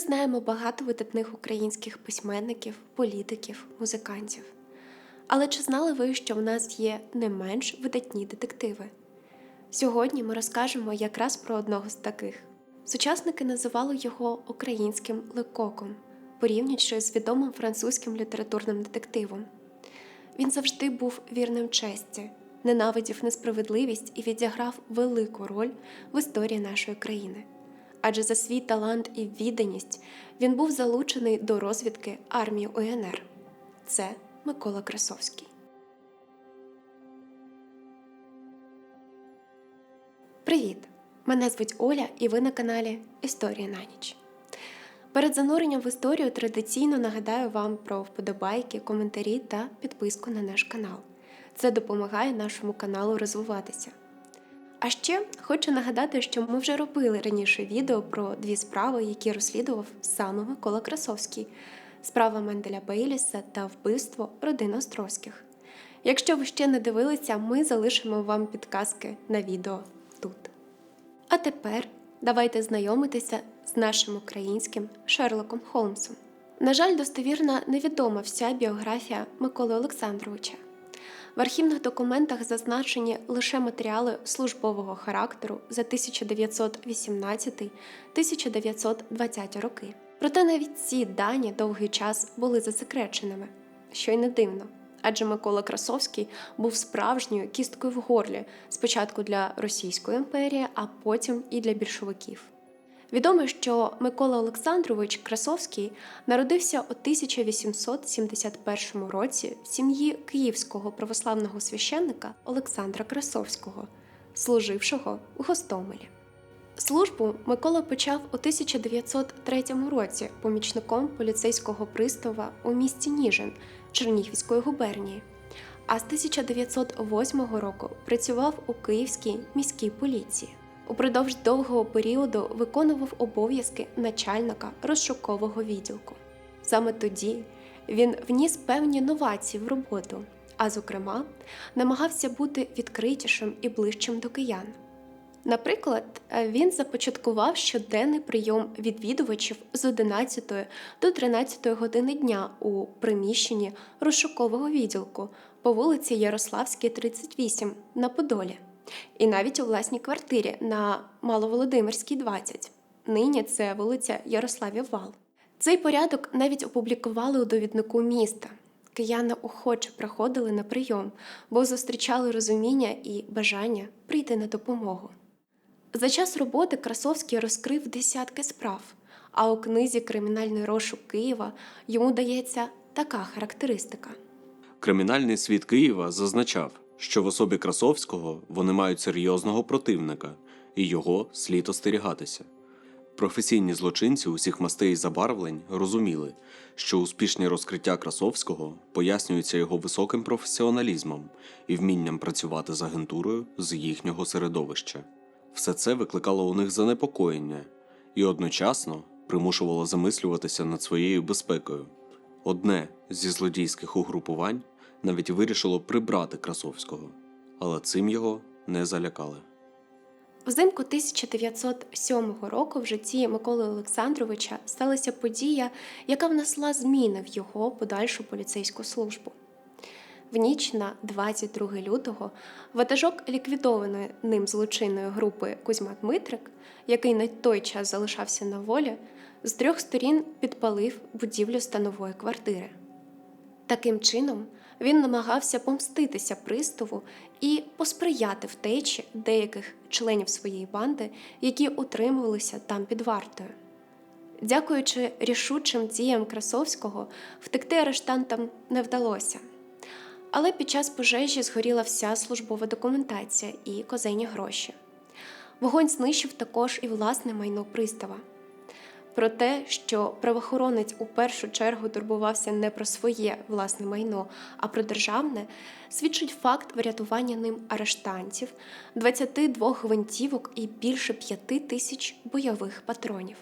Ми знаємо багато видатних українських письменників, політиків, музикантів. Але чи знали ви, що в нас є не менш видатні детективи? Сьогодні ми розкажемо якраз про одного з таких. Сучасники називали його українським лекоком, порівнюючи з відомим французьким літературним детективом. Він завжди був вірним честі, ненавидів несправедливість і відіграв велику роль в історії нашої країни. Адже за свій талант і відданість він був залучений до розвідки армії УНР. Це Микола Красовський. Привіт! Мене звуть Оля, і ви на каналі Історія на ніч. Перед зануренням в історію традиційно нагадаю вам про вподобайки, коментарі та підписку на наш канал. Це допомагає нашому каналу розвиватися. А ще хочу нагадати, що ми вже робили раніше відео про дві справи, які розслідував саме Микола Красовський: справа Менделя Бейліса та вбивство родини Островських. Якщо ви ще не дивилися, ми залишимо вам підказки на відео тут. А тепер давайте знайомитися з нашим українським Шерлоком Холмсом. На жаль, достовірна невідома вся біографія Миколи Олександровича. В архівних документах зазначені лише матеріали службового характеру за 1918-1920 роки. Проте навіть ці дані довгий час були засекреченими, що й не дивно. Адже Микола Красовський був справжньою кісткою в горлі спочатку для Російської імперії, а потім і для більшовиків. Відомо, що Микола Олександрович Красовський народився у 1871 році в сім'ї київського православного священника Олександра Красовського, служившого у Гостомелі. Службу Микола почав у 1903 році помічником поліцейського пристава у місті Ніжин Чернігівської губернії, а з 1908 року працював у Київській міській поліції. Упродовж довгого періоду виконував обов'язки начальника розшукового відділку. Саме тоді він вніс певні новації в роботу, а зокрема, намагався бути відкритішим і ближчим до киян. Наприклад, він започаткував щоденний прийом відвідувачів з 11 до 13 години дня у приміщенні розшукового відділку по вулиці Ярославській, 38 на Подолі, і навіть у власній квартирі на Маловолодимирській, 20. Нині це вулиця Ярославів Вал. Цей порядок навіть опублікували у довіднику міста. Кияни охоче приходили на прийом, бо зустрічали розуміння і бажання прийти на допомогу. За час роботи Красовський розкрив десятки справ, а у книзі Кримінальний розшук Києва йому дається така характеристика. Кримінальний світ Києва зазначав, що в особі Красовського вони мають серйозного противника, і його слід остерігатися. Професійні злочинці усіх мастей і забарвлень розуміли, що успішні розкриття Красовського пояснюються його високим професіоналізмом і вмінням працювати з агентурою з їхнього середовища. Все це викликало у них занепокоєння і одночасно примушувало замислюватися над своєю безпекою. Одне зі злодійських угрупувань навіть вирішило прибрати Красовського, але цим його не залякали. Взимку 1907 року в житті Миколи Олександровича сталася подія, яка внесла зміни в його подальшу поліцейську службу. В ніч на 22 лютого ватажок ліквідованої ним злочинної групи Кузьма Дмитрик, який на той час залишався на волі, з трьох сторін підпалив будівлю станової квартири. Таким чином, він намагався помститися приставу і посприяти втечі деяких членів своєї банди, які утримувалися там під вартою. Дякуючи рішучим діям Красовського, втекти арештантам не вдалося. Але під час пожежі згоріла вся службова документація і козені гроші. Вогонь знищив також і власне майно пристава. Про те, що правоохоронець у першу чергу турбувався не про своє власне майно, а про державне, свідчить факт врятування ним арештантів, 22 гвинтівок і більше 5 тисяч бойових патронів.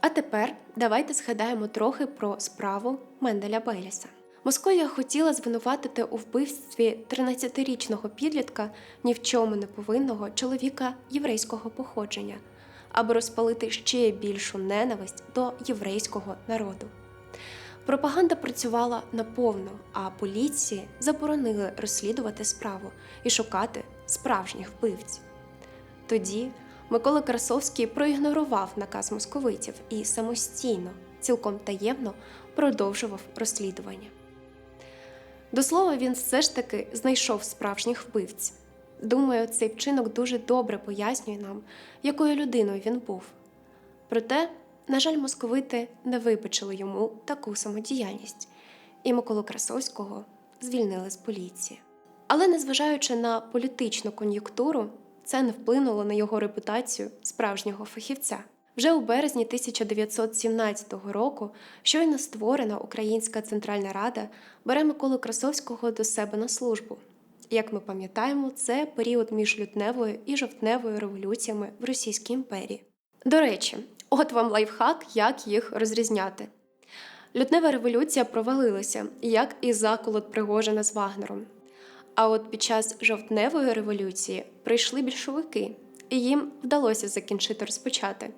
А тепер давайте згадаємо трохи про справу Менделя Бейліса. Московія хотіла звинуватити у вбивстві 13-річного підлітка ні в чому не повинного чоловіка єврейського походження аби розпалити ще більшу ненависть до єврейського народу. Пропаганда працювала наповну, а поліції заборонили розслідувати справу і шукати справжніх вбивць. Тоді Микола Красовський проігнорував наказ московитів і самостійно, цілком таємно продовжував розслідування. До слова, він все ж таки знайшов справжніх вбивць. Думаю, цей вчинок дуже добре пояснює нам, якою людиною він був. Проте, на жаль, московити не вибачили йому таку самодіяльність, і Миколу Красовського звільнили з поліції. Але незважаючи на політичну кон'юнктуру, це не вплинуло на його репутацію справжнього фахівця. Вже у березні 1917 року щойно створена Українська Центральна Рада бере Миколу Красовського до себе на службу. Як ми пам'ятаємо, це період між лютневою і жовтневою революціями в Російській імперії. До речі, от вам лайфхак, як їх розрізняти. Лютнева революція провалилася, як і заколот Пригожина з Вагнером. А от під час жовтневої революції прийшли більшовики, і їм вдалося закінчити розпочати.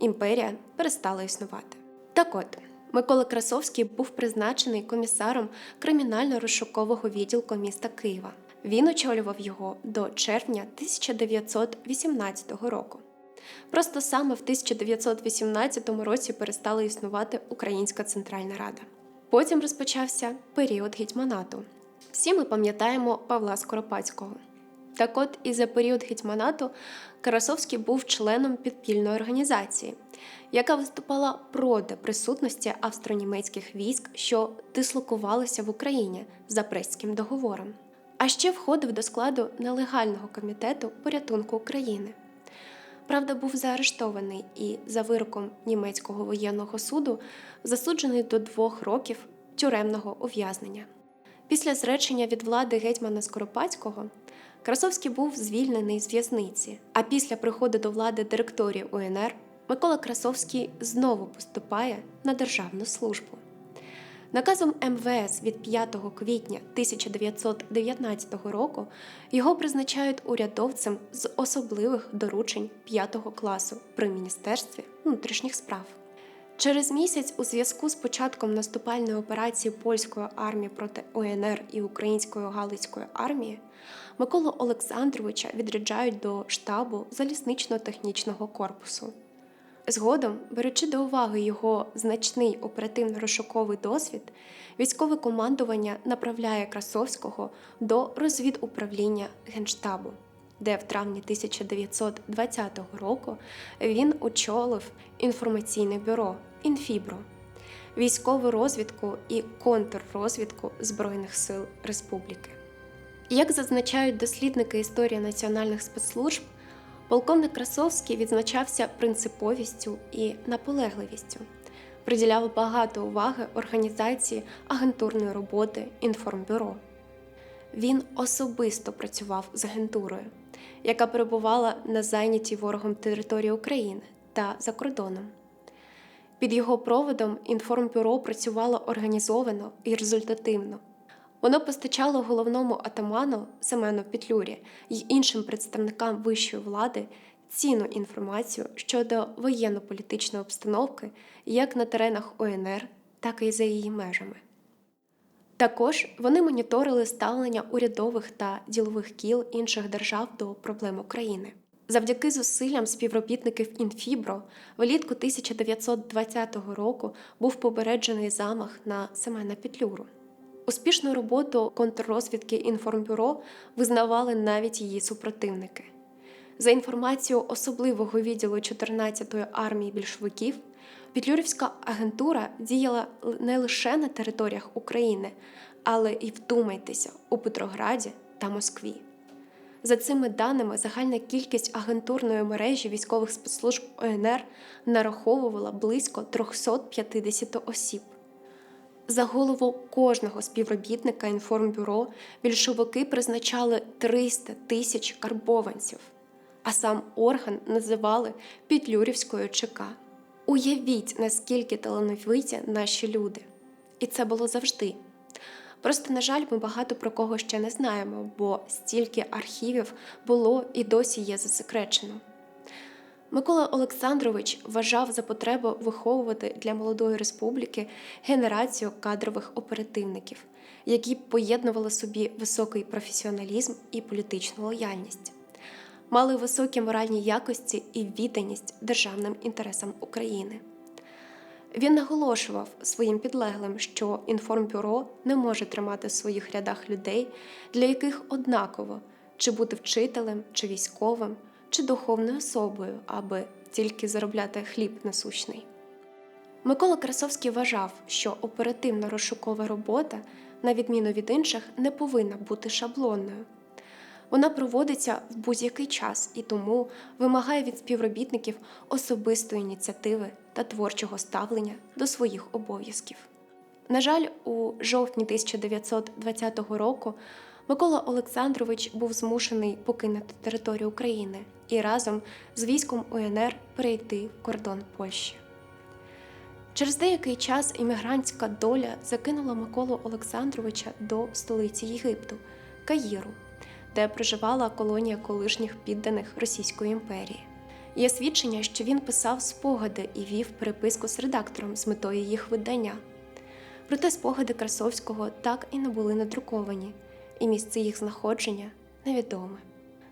Імперія перестала існувати. Так от, Микола Красовський був призначений комісаром кримінально-розшукового відділку міста Києва. Він очолював його до червня 1918 року. Просто саме в 1918 році перестала існувати Українська Центральна Рада. Потім розпочався період гетьманату. Всі ми пам'ятаємо Павла Скоропадського. Так от, і за період гетьманату Карасовський був членом підпільної організації, яка виступала проти присутності австро-німецьких військ, що дислокувалися в Україні за Брестським договором. А ще входив до складу нелегального комітету порятунку України. Правда, був заарештований і за вироком німецького воєнного суду засуджений до двох років тюремного ув'язнення. Після зречення від влади гетьмана Скоропадського Красовський був звільнений з в'язниці, а після приходу до влади директорії УНР Микола Красовський знову поступає на державну службу. Наказом МВС від 5 квітня 1919 року його призначають урядовцем з особливих доручень 5 класу при Міністерстві внутрішніх справ. Через місяць, у зв'язку з початком наступальної операції польської армії проти УНР і Української Галицької армії, Миколу Олександровича відряджають до штабу залізнично-технічного корпусу. Згодом, беручи до уваги його значний оперативно-розшуковий досвід, військове командування направляє Красовського до розвідуправління Генштабу, де в травні 1920 року він очолив інформаційне бюро Інфібро, військову розвідку і контррозвідку Збройних сил Республіки. Як зазначають дослідники історії національних спецслужб, полковник Красовський відзначався принциповістю і наполегливістю, приділяв багато уваги організації агентурної роботи інформбюро. Він особисто працював з агентурою, яка перебувала на зайнятій ворогом території України та за кордоном. Під його проводом інформбюро працювало організовано і результативно. Воно постачало головному атаману Семену Петлюрі й іншим представникам вищої влади цінну інформацію щодо воєнно-політичної обстановки як на теренах УНР, так і за її межами. Також вони моніторили ставлення урядових та ділових кіл інших держав до проблем України. Завдяки зусиллям співробітників Інфібро влітку 1920 року був попереджений замах на Семена Петлюру. Успішну роботу контррозвідки інформбюро визнавали навіть її супротивники. За інформацією особливого відділу 14-ї армії більшовиків, Петлюрівська агентура діяла не лише на територіях України, але і вдумайтеся у Петрограді та Москві. За цими даними, загальна кількість агентурної мережі військових спецслужб ОНР нараховувала близько 350 осіб. За голову кожного співробітника інформбюро більшовики призначали 300 тисяч карбованців, а сам орган називали Петлюрівською ЧК. Уявіть, наскільки талановиті наші люди. І це було завжди. Просто, на жаль, ми багато про кого ще не знаємо, бо стільки архівів було і досі є засекречено. Микола Олександрович вважав за потребу виховувати для молодої республіки генерацію кадрових оперативників, які поєднували собі високий професіоналізм і політичну лояльність, мали високі моральні якості і відданість державним інтересам України. Він наголошував своїм підлеглим, що інформбюро не може тримати в своїх рядах людей, для яких однаково чи бути вчителем, чи військовим, чи духовною особою, аби тільки заробляти хліб насущний. Микола Красовський вважав, що оперативна розшукова робота, на відміну від інших, не повинна бути шаблонною. Вона проводиться в будь-який час і тому вимагає від співробітників особистої ініціативи та творчого ставлення до своїх обов'язків. На жаль, у жовтні 1920 року Микола Олександрович був змушений покинути територію України і разом з військом УНР перейти в кордон Польщі. Через деякий час іммігрантська доля закинула Миколу Олександровича до столиці Єгипту Каїру, де проживала колонія колишніх підданих Російської імперії. Є свідчення, що він писав спогади і вів переписку з редактором з метою їх видання. Проте спогади Красовського так і не були надруковані, і місце їх знаходження невідоме.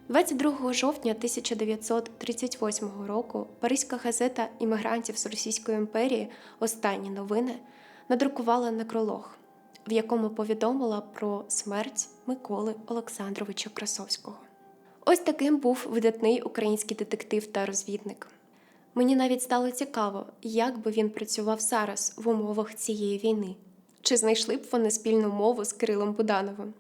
22 жовтня 1938 року Паризька газета іммігрантів з Російської імперії Останні новини надрукувала некролог, в якому повідомила про смерть Миколи Олександровича Красовського. Ось таким був видатний український детектив та розвідник. Мені навіть стало цікаво, як би він працював зараз в умовах цієї війни, чи знайшли б вони спільну мову з Кирилом Будановим.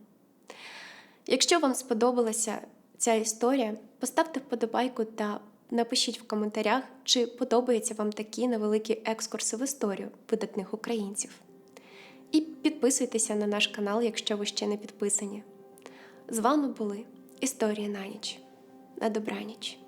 Якщо вам сподобалася ця історія, поставте вподобайку та напишіть в коментарях, чи подобаються вам такі невеликі екскурси в історію видатних українців. І підписуйтеся на наш канал, якщо ви ще не підписані. З вами були Історії на ніч. На добраніч.